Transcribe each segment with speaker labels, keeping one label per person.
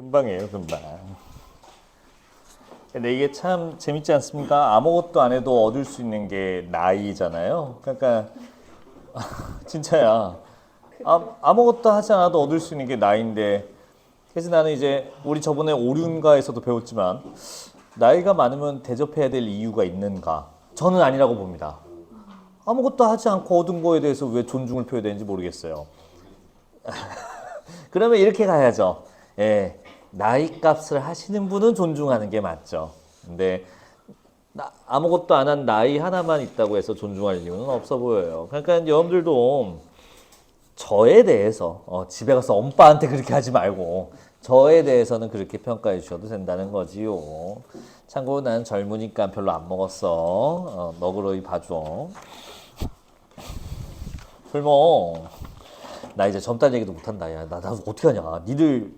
Speaker 1: 금방이에요, 금방. 근데 이게 참 재밌지 않습니까? 아무것도 안 해도 얻을 수 있는 게 나이잖아요. 그러니까 진짜야. 아, 아무것도 하지 않아도 얻을 수 있는 게 나이인데 그래서 나는 이제 우리 저번에 오륜가에서도 배웠지만 나이가 많으면 대접해야 될 이유가 있는가? 저는 아니라고 봅니다. 아무것도 하지 않고 얻은 거에 대해서 왜 존중을 표해야 되는지 모르겠어요. 그러면 이렇게 가야죠. 예, 나이 값을 하시는 분은 존중하는 게 맞죠. 근데 나- 아무것도 안 한 나이 하나만 있다고 해서 존중할 이유는 없어 보여요. 그러니까 여러분들도 저에 대해서 어, 집에 가서 엄빠한테 그렇게 하지 말고 저에 대해서는 그렇게 평가해 주셔도 된다는 거지요. 참고로 나는 젊으니까 별로 안 먹었어. 어, 너그러이 봐줘. 불모. 나 이제 젊다는 얘기도 못한다. 야, 나, 나 어떻게 하냐. 니들,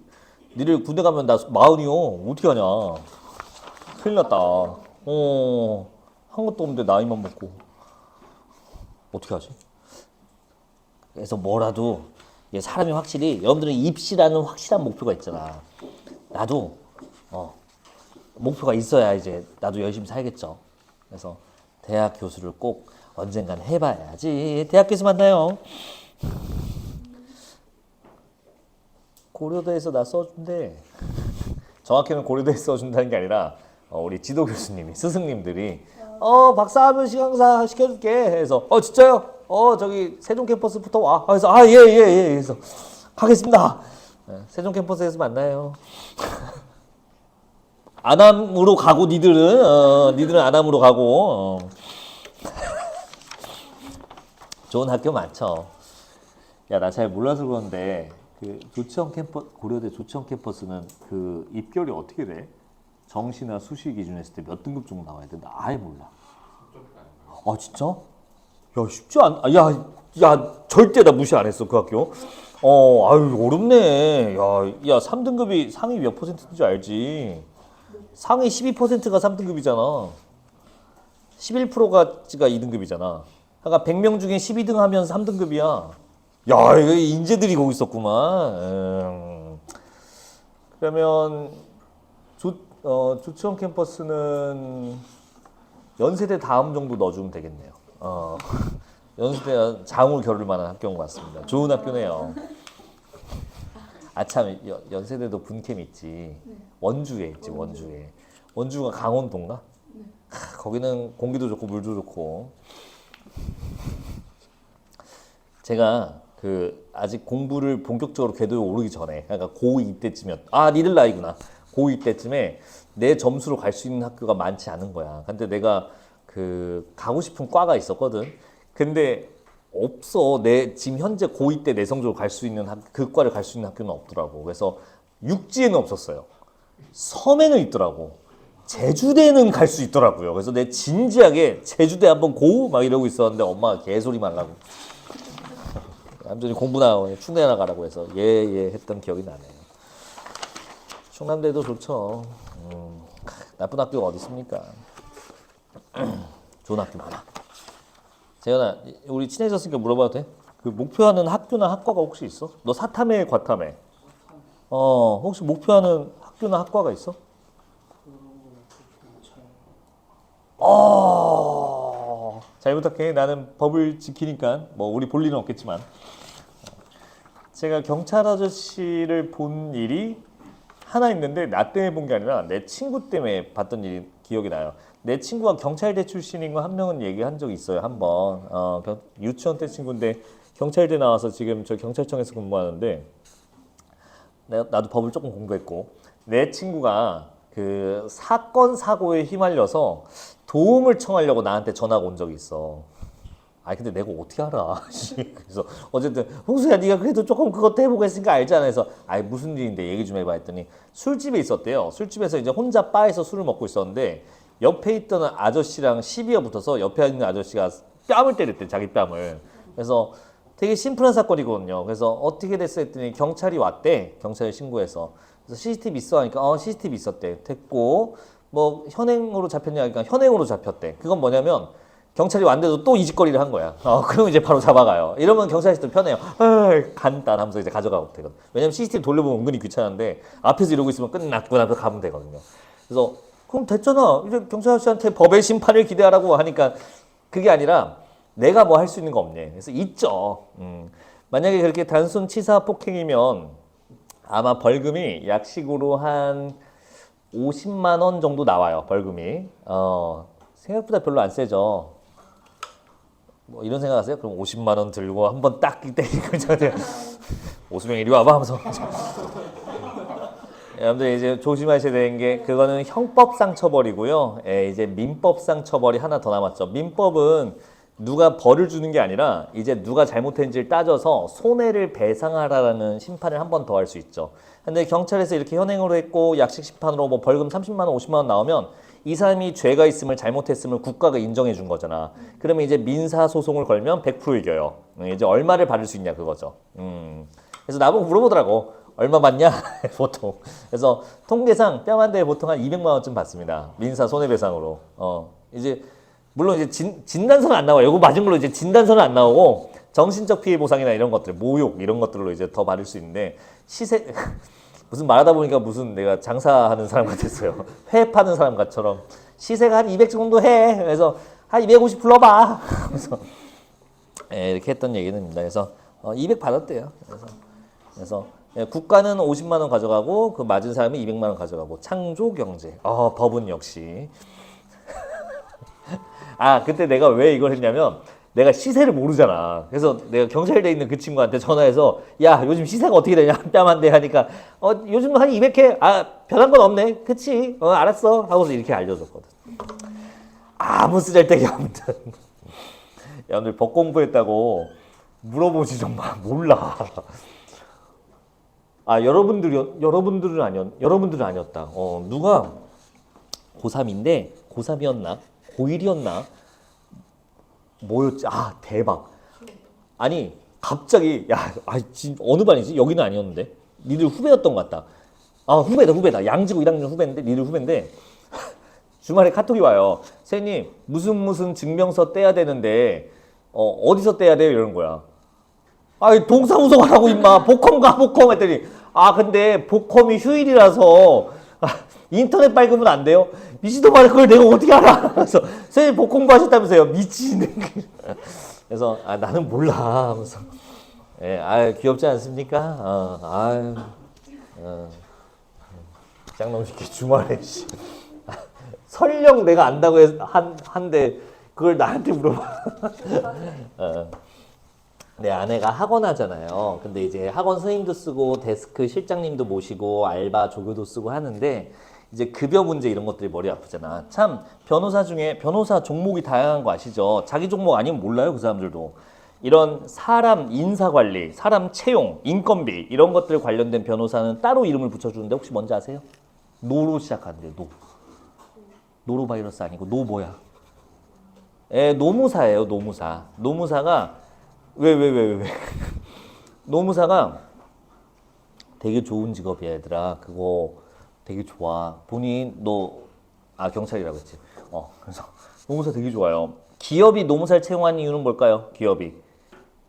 Speaker 1: 니들 군대 가면 나 마흔이요. 어떻게 하냐. 큰일 났다. 어, 한 것도 없는데 나이만 먹고. 어떻게 하지? 그래서 뭐라도 사람이 확실히 여러분들은 입시라는 확실한 목표가 있잖아. 나도 어 목표가 있어야 이제 나도 열심히 살겠죠. 그래서 대학 교수를 꼭 언젠간 해봐야지. 대학 교수 만나요. 고려대에서 나 써준대. 정확히는 고려대에서 써준다는 게 아니라 어, 우리 지도 교수님이 스승님들이 어 박사 하면 시강사 시켜줄게 해서 어 진짜요? 어 저기 세종 캠퍼스부터 와. 그래서 아 예 예 예. 그래서 가겠습니다. 네, 세종 캠퍼스에서 만나요. 안암으로 가고 니들은 어, 니들은 안암으로 가고 어. 좋은 학교 많죠. 야 나 잘 몰라서 그런데 그 조치원 캠퍼 고려대 조치원 캠퍼스는 그 입결이 어떻게 돼? 정시나 수시 기준 했을 때 몇 등급 정도 나와야 돼? 나 아예 몰라. 아 진짜? 야 쉽지 않. 아, 야, 야 절대 나 무시 안 했어 그 학교. 어, 아유 어렵네. 야, 야 3등급이 상위 몇 퍼센트인지 알지? 상위 12%가 3등급이잖아. 11%가 2등급이잖아. 그러니까 100명 중에 12등 하면 3등급이야. 야, 이거 인재들이 거기 있었구만. 음. 그러면 조, 어, 조치원 캠퍼스는 연세대 다음 정도 넣어주면 되겠네요. 어, 연세대 장울 겨룰 만한 학교인 것 같습니다. 좋은 학교네요. 아참 연세대도 분캠 있지. 원주에 있지 원주에. 원주가 강원도인가? 하, 거기는 공기도 좋고 물도 좋고. 제가 그 아직 공부를 본격적으로 궤도에 오르기 전에 그러니까 고2 때쯤이었 아 니들 나이구나. 고2 때쯤에 내 점수로 갈 수 있는 학교가 많지 않은 거야. 근데 내가 그 가고 싶은 과가 있었거든. 근데 없어. 내 지금 현재 고2 때 내 성적으로 갈 수 있는 학, 그 과를 갈 수 있는 학교는 없더라고. 그래서 육지에는 없었어요. 섬에는 있더라고. 제주대는 갈 수 있더라고요. 그래서 내 진지하게 제주대 한번 고! 막 이러고 있었는데 엄마가 개소리 말라고 완전히 공부나 충대 나가라고 해서 예예 했던 기억이 나네요. 충남대도 좋죠. 음, 나쁜 학교가 어디 있습니까? 좋은 학교 많아. 재현아, 우리 친해졌으니까 물어봐도 돼? 그 목표하는 학교나 학과가 혹시 있어? 너 사탐에 과탐에? 어, 혹시 목표하는 학교나 학과가 있어? 어, 잘 부탁해. 나는 법을 지키니까 뭐 우리 볼 일은 없겠지만 제가 경찰 아저씨를 본 일이 하나 있는데 나 때문에 본 게 아니라 내 친구 때문에 봤던 일이 기억이 나요. 내 친구가 경찰대 출신인 거 한 명은 얘기한 적이 있어요. 한번 어, 경- 유치원 때 친구인데 경찰대 나와서 지금 저 경찰청에서 근무하는데 내가 나도 법을 조금 공부했고 내 친구가 그 사건 사고에 휘말려서 도움을 청하려고 나한테 전화가 온 적이 있어. 아 근데 내가 어떻게 알아? 그래서 어쨌든 홍수야 네가 그래도 조금 그것도 해보고 했으니까 알잖아. 그래서 아이 무슨 일인데 얘기 좀 해봐 했더니 술집에 있었대요. 술집에서 이제 혼자 바에서 술을 먹고 있었는데 옆에 있던 아저씨랑 시비가 붙어서 옆에 있는 아저씨가 뺨을 때렸대 자기 뺨을. 그래서 되게 심플한 사건이거든요. 그래서 어떻게 됐어 했더니 경찰이 왔대. 경찰에 신고해서. 그래서 CCTV 있어 하니까 어 CCTV 있었대. 됐고 뭐 현행으로 잡혔냐 그러니까 현행으로 잡혔대. 그건 뭐냐면 경찰이 왔는데도 또 이짓거리를 한 거야. 어, 그럼 이제 바로 잡아가요. 이러면 경찰서도 편해요. 에이, 간단하면서 이제 가져가고 되거든. 왜냐면 CCTV 돌려보면 은근히 귀찮은데 앞에서 이러고 있으면 끝났고 나서 가면 되거든요. 그래서 그럼 됐잖아. 이제 경찰 아저씨한테 법의 심판을 기대하라고 하니까 그게 아니라 내가 뭐 할 수 있는 거 없네. 그래서 있죠. 음. 만약에 그렇게 단순 치사 폭행이면 아마 벌금이 약식으로 한 50만 원 정도 나와요. 벌금이. 어, 생각보다 별로 안 세죠. 뭐 이런 생각하세요? 그럼 50만 원 들고 한 번 딱 때리고 저한테 오수명 이리 와봐 하면서 여러분들 이제 조심하셔야 되는 게 그거는 형법상 처벌이고요. 예, 이제 민법상 처벌이 하나 더 남았죠. 민법은 누가 벌을 주는 게 아니라 이제 누가 잘못했는지를 따져서 손해를 배상하라라는 심판을 한 번 더 할 수 있죠. 근데 경찰에서 이렇게 현행으로 했고 약식 심판으로 뭐 벌금 30만 원, 50만 원 나오면 이 사람이 죄가 있음을 잘못했음을 국가가 인정해 준 거잖아. 그러면 이제 민사 소송을 걸면 100% 이겨요. 음, 이제 얼마를 받을 수 있냐 그거죠. 음. 그래서 나보고 물어보더라고. 얼마 받냐? 보통. 그래서 통계상 뺨 한 대에 보통 한 200만 원쯤 받습니다. 민사 손해배상으로. 어. 이제 물론 이제 진, 진단서는 안 나와요. 이거 맞은 걸로 이제 진단서는 안 나오고 정신적 피해 보상이나 이런 것들, 모욕 이런 것들로 이제 더 받을 수 있는데 시세 무슨 말하다 보니까 무슨 내가 장사하는 사람 같았어요. 회 파는 사람 같처럼 시세가 한 200 정도 해. 그래서 한 250 불러봐. 그래서 예, 이렇게 했던 얘기는 그래서 어, 200 받았대요. 그래서 그래서 예, 국가는 50만 원 가져가고 그 맞은 사람이 200만 원 가져가고 창조 경제. 어, 법은 역시. 아, 그때 내가 왜 이걸 했냐면 내가 시세를 모르잖아. 그래서 내가 경찰대 있는 그 친구한테 전화해서 야, 요즘 시세가 어떻게 되냐? 뺨한대 하니까 어, 요즘 한 200해. 아, 변한 건 없네. 그치? 어, 알았어. 하고서 이렇게 알려줬거든. 아무 쓰잘데기 없는. 야, 오늘 법 공부했다고 물어보지 정말 몰라. 아 여러분들이 여러분들은 아니었 여러분들은 아니었다. 어 누가 고3인데 고3이었나 고1이었나 뭐였지? 아 대박. 아니 갑자기 야 아, 진, 어느 반이지? 여기는 아니었는데 니들 후배였던 것 같다. 아 후배다 후배다. 양지고 1학년 후배인데 니들 후배인데 주말에 카톡이 와요. 선생님 무슨 무슨 증명서 떼야 되는데 어, 어디서 떼야 돼요? 이러는 거야. 아이 동사무소 가라고 임마 복컴 가 복컴 했더니 아 근데 복컴이 휴일이라서 아, 인터넷 밝으면 안 돼요? 미치도 말을 그걸 내가 어떻게 알아? 그래서 선생님 복컴부 하셨다면서요 미치는 그래서 아 나는 몰라 하면서 예, 아 귀엽지 않습니까? 어, 아유 어. 짱놈 새끼 주말에 씨. 설령 내가 안다고 한 한데 그걸 나한테 물어봐. 어. 내 아내가 학원 하잖아요. 근데 이제 학원 선생님도 쓰고 데스크 실장님도 모시고 알바 조교도 쓰고 하는데 이제 급여 문제 이런 것들이 머리 아프잖아. 참 변호사 중에 변호사 종목이 다양한 거 아시죠? 자기 종목 아니면 몰라요 그 사람들도. 이런 사람 인사 관리, 사람 채용, 인건비 이런 것들 관련된 변호사는 따로 이름을 붙여주는데 혹시 뭔지 아세요? 노로 시작하는데 노. 노로바이러스 아니고 노 뭐야? 예, 노무사예요 노무사. 노무사가 왜 왜 왜 왜 왜, 노무사가 되게 좋은 직업이야 얘들아. 그거 되게 좋아. 본인 너 아 경찰이라고 했지. 어 그래서 노무사 되게 좋아요. 기업이 노무사를 채용한 이유는 뭘까요? 기업이.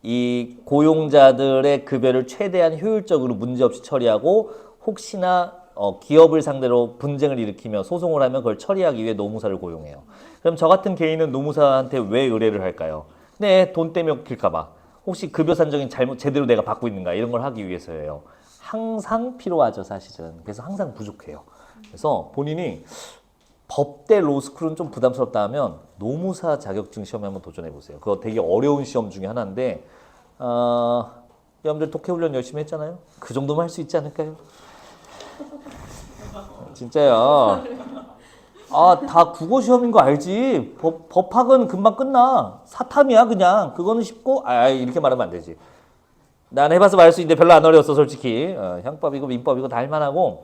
Speaker 1: 이 고용자들의 급여를 최대한 효율적으로 문제없이 처리하고 혹시나 어, 기업을 상대로 분쟁을 일으키며 소송을 하면 그걸 처리하기 위해 노무사를 고용해요. 그럼 저 같은 개인은 노무사한테 왜 의뢰를 할까요? 네, 돈 때문에 웃길까봐. 혹시 급여 산정이 잘못 제대로 내가 받고 있는가 이런 걸 하기 위해서예요. 항상 필요하죠, 사실은. 그래서 항상 부족해요. 그래서 본인이 법대 로스쿨은 좀 부담스럽다 하면 노무사 자격증 시험에 한번 도전해 보세요. 그거 되게 어려운 시험 중에 하나인데 어, 여러분들 독해 훈련 열심히 했잖아요. 그 정도만 할 수 있지 않을까요? 진짜요. 아, 다 국어 시험인 거 알지? 법, 법학은 금방 끝나. 사탐이야, 그냥. 그거는 쉽고, 아, 이렇게 말하면 안 되지. 난 해봐서 말할 수 있는데 별로 안 어려웠어, 솔직히. 어, 형법이고 민법이고 다 할만하고,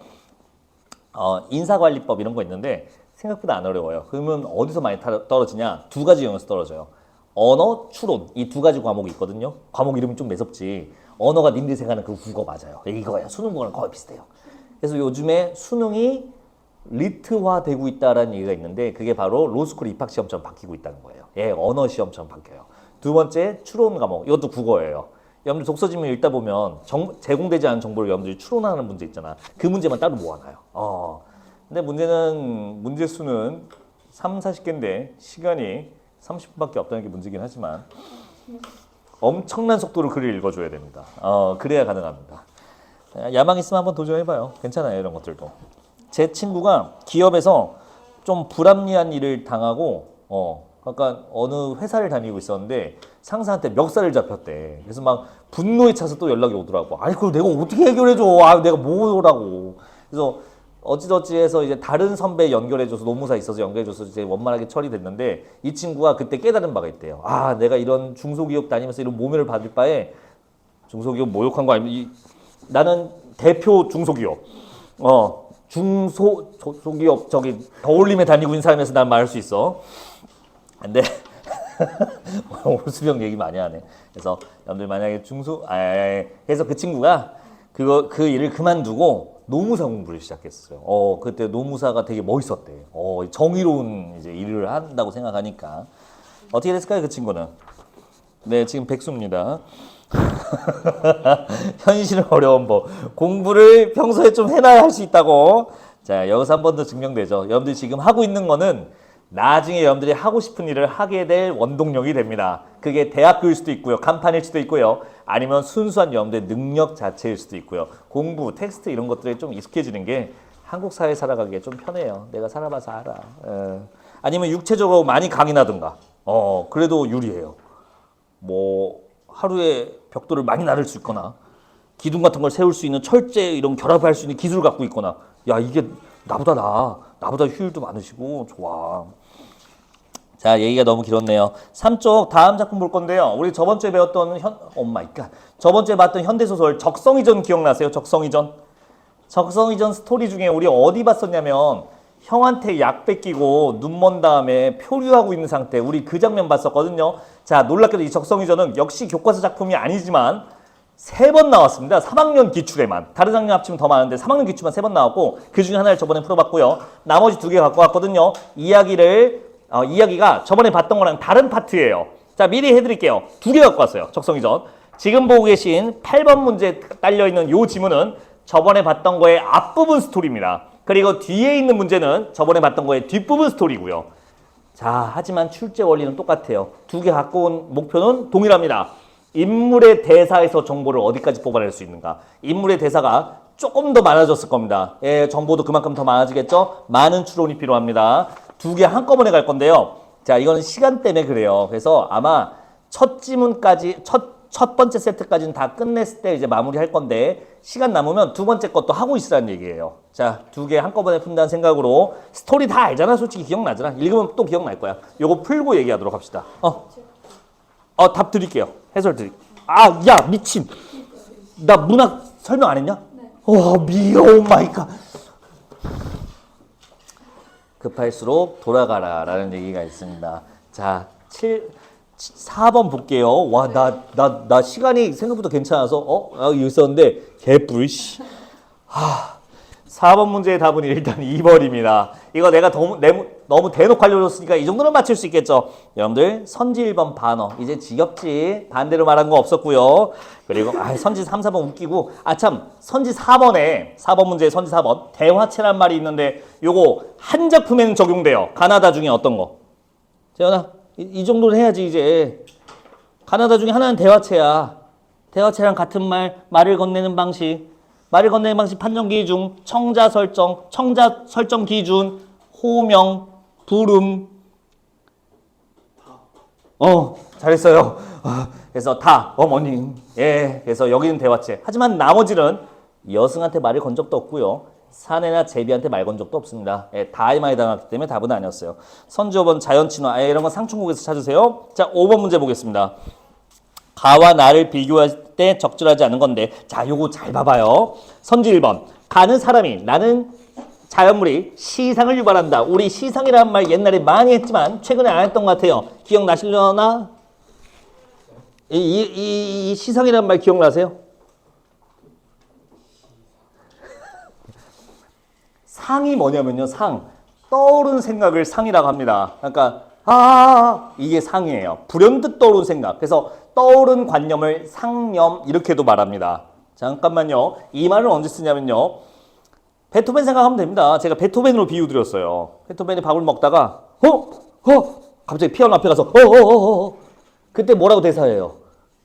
Speaker 1: 어, 인사관리법 이런 거 있는데 생각보다 안 어려워요. 그러면 어디서 많이 타- 떨어지냐? 두 가지 영역에서 떨어져요. 언어, 추론 이 두 가지 과목이 있거든요. 과목 이름이 좀 매섭지. 언어가 님들이 생각하는 그 국어 맞아요. 이거예요. 수능 국어랑 거의 비슷해요. 그래서 요즘에 수능이 리트화 되고 있다라는 얘기가 있는데 그게 바로 로스쿨 입학 시험처럼 바뀌고 있다는 거예요. 예, 언어 시험처럼 바뀌어요. 두 번째 추론 과목 이것도 국어예요. 여러분들 독서 지문 읽다 보면 정- 제공되지 않은 정보를 여러분들이 추론하는 문제 있잖아. 그 문제만 따로 모아놔요. 어. 근데 문제는 문제 수는 3, 40개인데 시간이 30분밖에 없다는 게 문제긴 하지만 엄청난 속도로 글을 읽어줘야 됩니다. 어, 그래야 가능합니다. 야망 있으면 한번 도전해봐요. 괜찮아요, 이런 것들도. 제 친구가 기업에서 좀 불합리한 일을 당하고, 어, 약간 어느 회사를 다니고 있었는데 상사한테 멱살을 잡혔대. 그래서 막 분노에 차서 또 연락이 오더라고. 아니, 그걸 내가 어떻게 해결해 줘? 아, 내가 뭐라고. 그래서 어찌저찌해서 이제 다른 선배 연결해줘서 노무사 있어서 연결해줘서 이제 원만하게 처리됐는데 이 친구가 그때 깨달은 바가 있대요. 아, 내가 이런 중소기업 다니면서 이런 모멸을 받을 바에 중소기업 모욕한 거 아니면 이, 나는 대표 중소기업 어 중소 소- 소기업 저기 더올림에 다니고 있는 사람에서 난 말할 수 있어. 근데 오수병 얘기 많이 하네. 그래서 여러분들 만약에 중소 아 그래서 그 친구가 그거 그 일을 그만두고 노무사 공부를 시작했어요. 어 그때 노무사가 되게 멋있었대. 어 정의로운 이제 일을 한다고 생각하니까. 어떻게 됐을까요 그 친구는? 네 지금 백수입니다 현실은 어려운 법. 공부를 평소에 좀 해놔야 할 수 있다고. 자, 여기서 한 번 더 증명되죠. 여러분들이 지금 하고 있는 거는 나중에 여러분들이 하고 싶은 일을 하게 될 원동력이 됩니다. 그게 대학교일 수도 있고요. 간판일 수도 있고요. 아니면 순수한 여러분들의 능력 자체일 수도 있고요. 공부, 텍스트 이런 것들에 좀 익숙해지는 게 한국 사회 살아가기에 좀 편해요. 내가 살아봐서 알아. 에. 아니면 육체적으로 많이 강인하든가. 어, 그래도 유리해요. 뭐 하루에 벽돌을 많이 나를 수 있거나 기둥 같은 걸 세울 수 있는 철제 이런 결합할 수 있는 기술을 갖고 있거나 야 이게 나보다 나 나보다 효율도 많으시고 좋아. 자 얘기가 너무 길었네요. 3쪽 다음 작품 볼 건데요. 우리 저번 주에 배웠던 현 오마이갓. 저번 주에 봤던 현대 소설 적성이전 기억나세요? 적성이전? 적성이전 스토리 중에 우리 어디 봤었냐면 형한테 약 뺏기고 눈 먼 다음에 표류하고 있는 상태 우리 그 장면 봤었거든요. 자 놀랍게도 이 적성이전은 역시 교과서 작품이 아니지만 세 번 나왔습니다. 3학년 기출에만. 다른 학년 합치면 더 많은데 3학년 기출만 세 번 나왔고 그 중에 하나를 저번에 풀어봤고요. 나머지 두 개 갖고 왔거든요. 이야기를 어, 이야기가 저번에 봤던 거랑 다른 파트예요. 자 미리 해드릴게요. 두 개 갖고 왔어요 적성이전. 지금 보고 계신 8번 문제 딸려 있는 요 지문은 저번에 봤던 거의 앞부분 스토리입니다. 그리고 뒤에 있는 문제는 저번에 봤던 거의 뒷부분 스토리고요. 자, 하지만 출제 원리는 똑같아요. 두 개 갖고 온 목표는 동일합니다. 인물의 대사에서 정보를 어디까지 뽑아낼 수 있는가. 인물의 대사가 조금 더 많아졌을 겁니다. 예, 정보도 그만큼 더 많아지겠죠? 많은 추론이 필요합니다. 두 개 한꺼번에 갈 건데요. 자, 이거는 시간 때문에 그래요. 그래서 아마 첫 지문까지, 첫 첫 번째 세트까지는 다 끝냈을 때 이제 마무리할 건데 시간 남으면 두 번째 것도 하고 있으라는 얘기예요. 자, 두 개 한꺼번에 푼다는 생각으로 스토리 다 알잖아. 솔직히 기억나잖아. 읽으면 또 기억날 거야. 요거 풀고 얘기하도록 합시다. 어. 어, 답 드릴게요. 해설 드릴. 아, 야, 미친. 나 문학 설명 안 했냐? 어, 미어 오 마이 갓. 급할수록 돌아가라라는 얘기가 있습니다. 자, 7 4번 볼게요. 와, 나, 나, 나 시간이 생각보다 괜찮아서, 어? 아, 여기 있었는데, 개뿔, 씨. 하. 4번 문제의 답은 일단 2번입니다. 이거 내가 너무, 내, 너무 대놓고 알려줬으니까 이 정도는 맞출 수 있겠죠. 여러분들, 선지 1번 반어. 이제 지겹지. 반대로 말한 거 없었고요. 그리고, 아, 선지 3, 4번 웃기고. 아, 참, 선지 4번에, 4번 문제의 선지 4번. 대화체란 말이 있는데, 요거 한 작품에는 적용돼요. 가나다 중에 어떤 거? 재현아, 이, 이 정도는 해야지 이제. 가나다 중에 하나는 대화체야. 대화체랑 같은 말, 말을 건네는 방식. 말을 건네는 방식 판정 기준, 청자 설정, 청자 설정 기준, 호명, 부름. 어, 잘했어요. 어, 그래서 다 어머님. 예, 그래서 여기는 대화체. 하지만 나머지는 여승한테 말을 건 적도 없고요. 사내나 제비한테 말 건 적도 없습니다. 예, 다 많이 당했기 때문에 답은 아니었어요. 선주 5번 자연친화. 예, 이런 건 상충곡에서 찾으세요. 자, 5번 문제 보겠습니다. 가와 나를 비교할 때 적절하지 않은 건데 자 요거 잘 봐봐요 선지 1번 가는 사람이 나는 자연물이 시상을 유발한다 우리 시상이라는 말 옛날에 많이 했지만 최근에 안 했던 것 같아요 기억나시려나? 이, 이, 이, 이 시상이라는 말 기억나세요? 상이 뭐냐면요. 상. 떠오른 생각을 상이라고 합니다. 그러니까 아 이게 상이에요. 불현듯 떠오른 생각. 그래서 떠오른 관념을 상념 이렇게도 말합니다. 잠깐만요. 이 말을 언제 쓰냐면요. 베토벤 생각하면 됩니다. 제가 베토벤으로 비유 드렸어요. 베토벤이 밥을 먹다가 어? 어? 갑자기 피아노 앞에 가서 어어어어 그때 뭐라고 대사해요?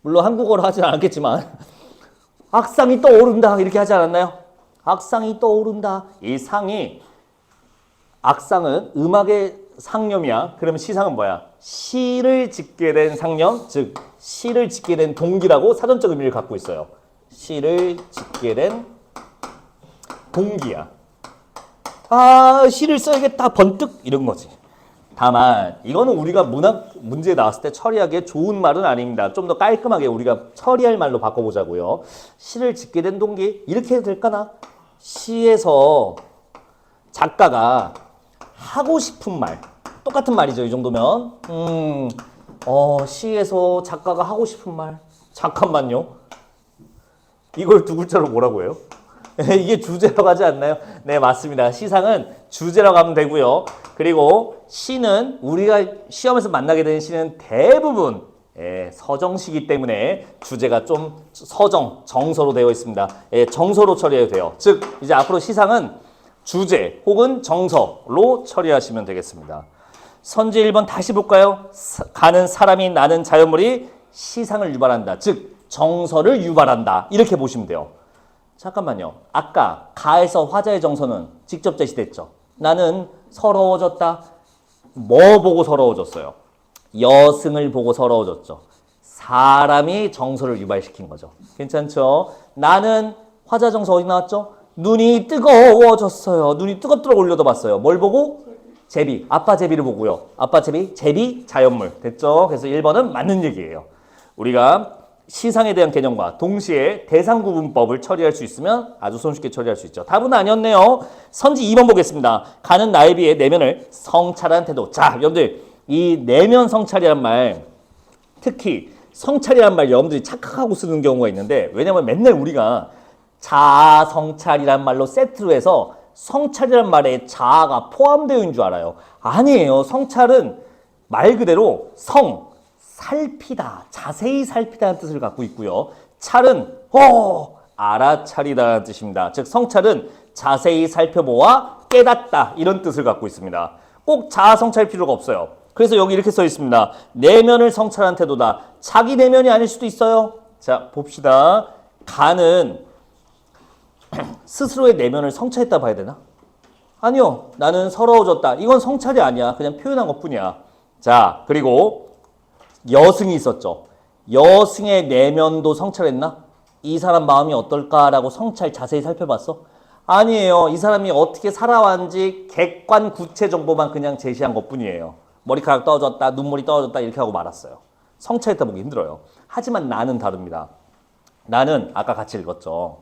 Speaker 1: 물론 한국어로 하진 않겠지만 악상이 떠오른다 이렇게 하지 않았나요? 악상이 떠오른다. 이 상이 악상은 음악의 상념이야. 그러면 시상은 뭐야? 시를 짓게 된 상념, 즉 시를 짓게 된 동기라고 사전적 의미를 갖고 있어요. 시를 짓게 된 동기야. 아, 시를 써야겠다. 번뜩 이런 거지. 다만 이거는 우리가 문학 문제 나왔을 때 처리하기에 좋은 말은 아닙니다. 좀 더 깔끔하게 우리가 처리할 말로 바꿔보자고요. 시를 짓게 된 동기 이렇게 해도 될까나? 시에서 작가가 하고 싶은 말 똑같은 말이죠. 이 정도면 음, 어, 시에서 작가가 하고 싶은 말 잠깐만요. 이걸 두 글자로 뭐라고 해요? 이게 주제라고 하지 않나요? 네, 맞습니다. 시상은 주제라고 하면 되고요. 그리고 시는 우리가 시험에서 만나게 되는 시는 대부분 예, 서정시기 때문에 주제가 좀 서정, 정서로 되어 있습니다. 예, 정서로 처리해도 돼요. 즉, 이제 앞으로 시상은 주제 혹은 정서로 처리하시면 되겠습니다. 선제 1번 다시 볼까요? 사- 가는 사람이 나는 자연물이 시상을 유발한다. 즉, 정서를 유발한다. 이렇게 보시면 돼요. 잠깐만요. 아까 가에서 화자의 정서는 직접 제시됐죠. 나는 서러워졌다. 뭐 보고 서러워졌어요? 여승을 보고 서러워졌죠. 사람이 정서를 유발시킨 거죠. 괜찮죠? 나는 화자 정서 어디 나왔죠? 눈이 뜨거워졌어요. 눈이 뜨겁도록 올려다 봤어요. 뭘 보고? 제비. 아빠 제비를 보고요. 아빠 제비, 제비 자연물. 됐죠? 그래서 1번은 맞는 얘기예요. 우리가 시상에 대한 개념과 동시에 대상 구분법을 처리할 수 있으면 아주 손쉽게 처리할 수 있죠. 답은 아니었네요. 선지 2번 보겠습니다. 가는 나에 비해 내면을 성찰한 태도. 자, 여러분들 이 내면 성찰이란 말 특히 성찰이란 말 여러분들이 착각하고 쓰는 경우가 있는데 왜냐면 맨날 우리가 자아 성찰이란 말로 세트로 해서 성찰이란 말에 자아가 포함되어 있는 줄 알아요. 아니에요. 성찰은 말 그대로 성, 살피다, 자세히 살피다는 뜻을 갖고 있고요. 찰은 어, 알아차리다라는 뜻입니다. 즉 성찰은 자세히 살펴보아 깨닫다 이런 뜻을 갖고 있습니다. 꼭 자아 성찰 필요가 없어요. 그래서 여기 이렇게 써 있습니다. 내면을 성찰한 태도다. 자기 내면이 아닐 수도 있어요. 자, 봅시다. 가는 스스로의 내면을 성찰했다 봐야 되나? 아니요. 나는 서러워졌다. 이건 성찰이 아니야. 그냥 표현한 것 뿐이야. 자, 그리고 여승이 있었죠. 여승의 내면도 성찰했나? 이 사람 마음이 어떨까라고 성찰 자세히 살펴봤어? 아니에요. 이 사람이 어떻게 살아왔는지 객관 구체 정보만 그냥 제시한 것 뿐이에요. 머리카락 떨어졌다, 눈물이 떨어졌다 이렇게 하고 말았어요. 성찰했다 보기 힘들어요. 하지만 나는 다릅니다. 나는 아까 같이 읽었죠.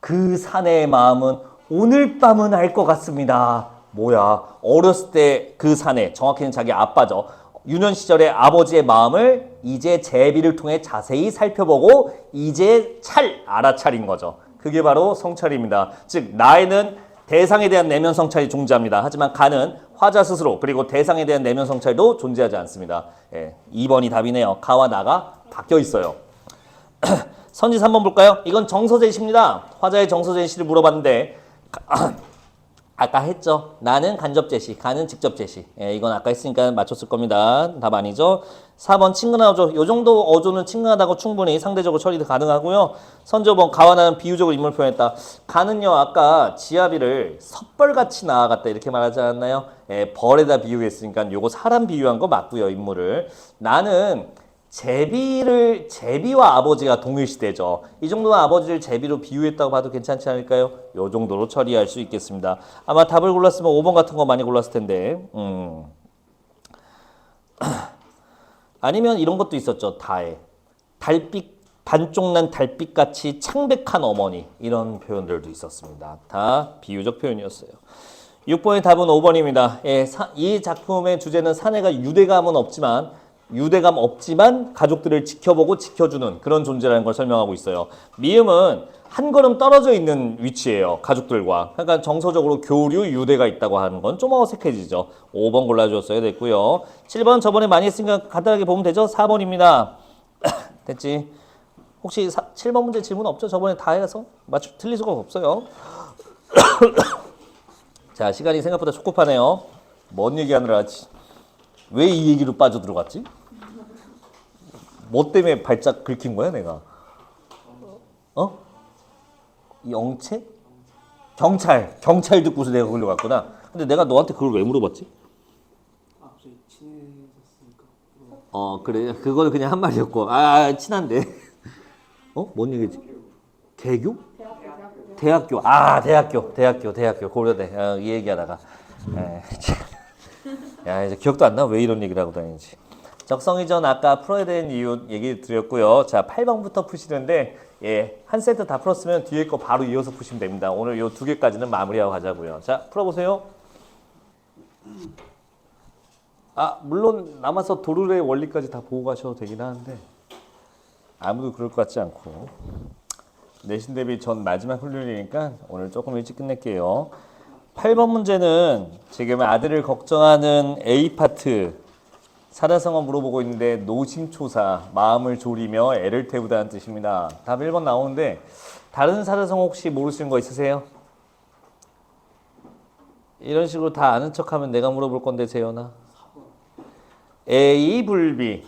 Speaker 1: 그 사내의 마음은 오늘 밤은 알 것 같습니다. 뭐야? 어렸을 때 그 사내, 정확히는 자기 아빠죠. 유년 시절의 아버지의 마음을 이제 제비를 통해 자세히 살펴보고 이제 찰 알아차린 거죠. 그게 바로 성찰입니다. 즉 나에는 대상에 대한 내면 성찰이 존재합니다. 하지만 가는 화자 스스로 그리고 대상에 대한 내면 성찰도 존재하지 않습니다. 예, 2번이 답이네요. 가와 나가 바뀌어 있어요. 선지 3번 볼까요? 이건 정서 제시입니다. 화자의 정서 제시를 물어봤는데 아까 했죠. 나는 간접 제시, 가는 직접 제시. 예, 이건 아까 했으니까 맞췄을 겁니다. 답 아니죠. 4번 친근한 어조. 요 정도 어조는 친근하다고 충분히 상대적으로 처리도 가능하고요. 선조번 가와 나는 비유적으로 인물 표현했다. 가는요 아까 지아비를 섣벌같이 나아갔다 이렇게 말하지 않았나요? 예, 벌에다 비유했으니까 요거 사람 비유한 거 맞고요 인물을. 나는 제비를 제비와 아버지가 동일시대죠. 이 정도면 아버지를 제비로 비유했다고 봐도 괜찮지 않을까요? 요 정도로 처리할 수 있겠습니다. 아마 답을 골랐으면 5번 같은 거 많이 골랐을 텐데. 음. 아니면 이런 것도 있었죠. 다에 달빛 반쪽 난 달빛같이 창백한 어머니 이런 표현들도 있었습니다. 다 비유적 표현이었어요. 6번의 답은 5번입니다. 예, 사- 이 작품의 주제는 사내가 유대감은 없지만 유대감 없지만 가족들을 지켜보고 지켜주는 그런 존재라는 걸 설명하고 있어요. 미음은 한 걸음 떨어져 있는 위치예요. 가족들과. 그러니까 정서적으로 교류, 유대가 있다고 하는 건 좀 어색해지죠. 5번 골라주었어야 됐고요. 7번 저번에 많이 했으니까 간단하게 보면 되죠. 4번입니다. 됐지? 혹시 사, 7번 문제 질문 없죠? 저번에 다 해서 맞추 틀릴 수가 없어요. 자, 시간이 생각보다 촉박하네요. 뭔 얘기하느라 왜 이 얘기로 빠져 들어갔지? 뭐 때문에 발작 긁힌 거야, 내가? 어? 영채? 경찰, 경찰 듣고서 내가 거기로 갔구나. 근데 내가 너한테 그걸 왜 물어봤지?
Speaker 2: 아 친해졌으니까
Speaker 1: 어, 그래. 그거는 그냥 한 말이었고. 아, 친한데. 어? 뭔 얘기지? 개교? 대학교. 아, 대학교. 대학교. 대학교. 고려대. 어, 이 얘기하다가. 에, 참. 야, 이제 기억도 안 나. 왜 이런 얘기를 하고 다니는지. 적성 이 전 아까 풀어야 되는 이유 얘기 드렸고요. 자, 8번부터 푸시는데 예, 한 세트 다 풀었으면 뒤에 거 바로 이어서 푸시면 됩니다. 오늘 요 두 개까지는 마무리하고 가자고요. 자, 풀어보세요. 아, 물론 남아서 도르래의 원리까지 다 보고 가셔도 되긴 하는데 아무도 그럴 것 같지 않고 내신 대비 전 마지막 훈련이니까 오늘 조금 일찍 끝낼게요. 8번 문제는 지금 아들을 걱정하는 A 파트 사자성어 물어보고 있는데 노심초사 마음을 졸이며 애를 태우다는 뜻입니다. 답 1번 나오는데 다른 사자성어 혹시 모르시는 거 있으세요? 이런 식으로 다 아는 척하면 내가 물어볼 건데 재현아. A 불비.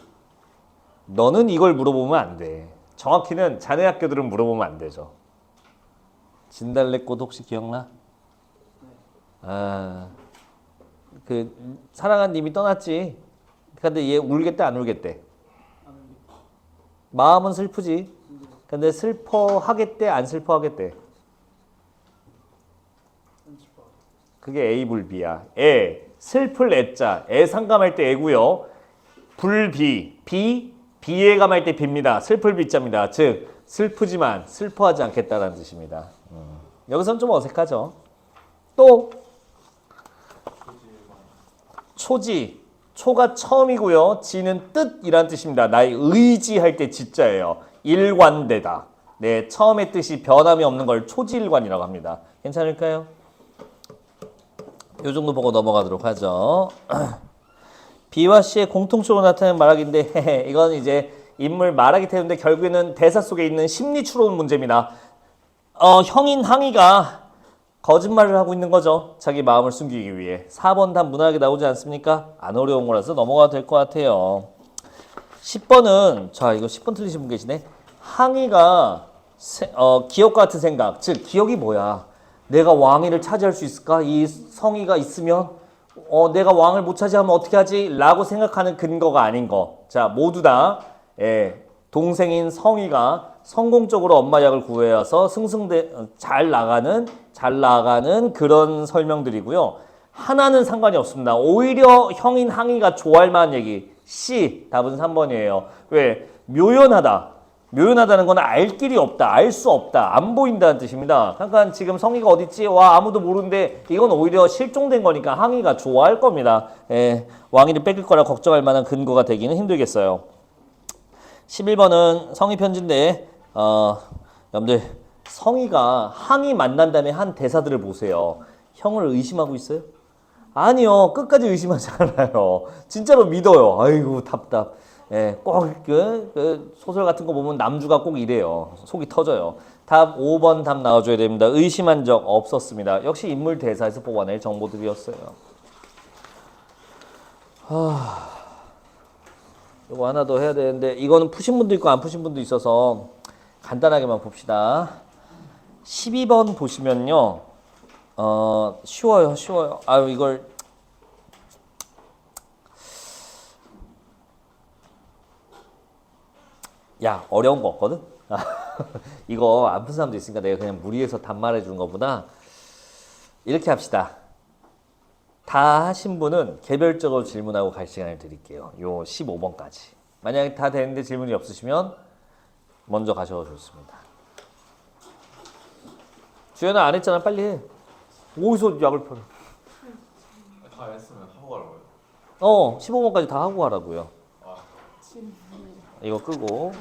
Speaker 1: 너는 이걸 물어보면 안 돼. 정확히는 자네 학교들은 물어보면 안 되죠. 진달래꽃 혹시 기억나? 아, 그 사랑한 님이 떠났지. 근데 얘 울겠대 안 울겠대? 마음은 슬프지. 근데 슬퍼하겠대 안 슬퍼하겠대? 그게 A 불비야. 애 슬플 애자 애 상감할 때 애고요. 불비 비 비애감할 때 비입니다. 슬플 비자입니다. 즉 슬프지만 슬퍼하지 않겠다라는 뜻입니다. 음. 여기서는 좀 어색하죠. 또 초지 초가 처음이고요. 지는 뜻이란 뜻입니다. 나의 의지할 때 지자예요. 일관되다. 네, 처음의 뜻이 변함이 없는 걸 초지일관이라고 합니다. 괜찮을까요? 요 정도 보고 넘어가도록 하죠. B와 C의 공통적으로 나타나는 말하기인데 이건 이제 인물 말하기 때문에 결국에는 대사 속에 있는 심리 추론 문제입니다. 어, 형인 항이가 거짓말을 하고 있는 거죠. 자기 마음을 숨기기 위해. 4번 답 무난하게 나오지 않습니까? 안 어려운 거라서 넘어가도 될 것 같아요. 10번은 자 이거 10번 틀리신 분 계시네. 항이가 세- 어, 기억과 같은 생각. 즉 기억이 뭐야? 내가 왕위를 차지할 수 있을까? 이 성의가 있으면 어, 내가 왕을 못 차지하면 어떻게 하지? 라고 생각하는 근거가 아닌 거. 자, 모두 다, 예, 동생인 성희가 성공적으로 엄마 약을 구해와서 승승대, 어, 잘 나가는, 잘 나가는 그런 설명들이고요. 하나는 상관이 없습니다. 오히려 형인 항이가 좋아할 만한 얘기. C. 답은 3번이에요. 왜? 묘연하다. 묘연하다는 건 알 길이 없다, 알 수 없다, 안 보인다는 뜻입니다. 그러니까 지금 성의가 어딨지? 와 아무도 모르는데 이건 오히려 실종된 거니까 항의가 좋아할 겁니다. 예, 왕위를 뺏길 거라 걱정할 만한 근거가 되기는 힘들겠어요. 11번은 성의 편지인데 어, 여러분들 성의가 항의 만난 다음에 한 대사들을 보세요. 형을 의심하고 있어요? 아니요, 끝까지 의심하지 않아요. 진짜로 믿어요. 아이고 답답. 예, 꼭 그 그 소설 같은 거 보면 남주가 꼭 이래요. 속이 터져요. 답 5번 답 나와줘야 됩니다. 의심한 적 없었습니다. 역시 인물 대사에서 뽑아낼 정보들이었어요. 하... 이거 하나 더 해야 되는데 이거는 푸신 분도 있고 안 푸신 분도 있어서 간단하게만 봅시다. 12번 보시면요. 어, 쉬워요, 쉬워요. 아유, 이걸 야 어려운 거 없거든. 이거 안 푼 사람도 있으니까 내가 그냥 무리해서 단말해 주는 것보다 이렇게 합시다. 다 하신 분은 개별적으로 질문하고 갈 시간을 드릴게요. 요 15번까지. 만약에 다 되는데 질문이 없으시면 먼저 가셔도 좋습니다. 주연아 안 했잖아. 빨리 해. 어디서 약을 펴?
Speaker 3: 다 했으면 하고 가라고요.
Speaker 1: 어, 15번까지 다 하고 가라고요. 이거 끄고